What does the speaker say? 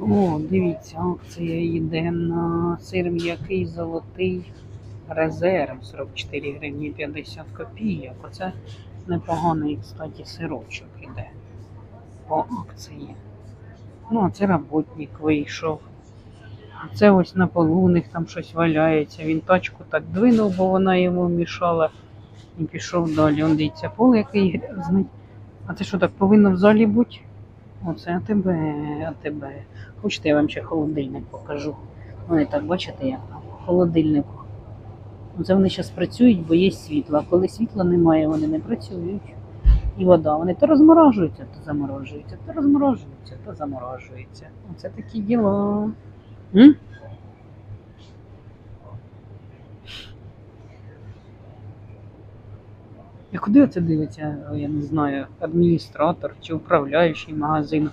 О, дивіться, акція йде на сир м'який золотий резерв 44 гривні 50 копійок. Оце непоганий, кстати, сирочок іде по акції. Ну, а це роботник вийшов. Це ось на полу у них там щось валяється. Він тачку так двинув, бо вона йому мішала. І пішов далі. Он дивіться, пол який грязний. А це що так повинно в залі бути? Оце АТБ, АТБ. Хочете, я вам ще холодильник покажу. Вони так бачите, як там холодильник. Це вони зараз працюють, бо є світло. А коли світла немає, вони не працюють. І вода. Вони то розморожуються, то заморожуються, то розморожуються, то заморожуються. Оце такі діла. М? І куди оце дивиться, я не знаю, адміністратор чи управляючий магазину?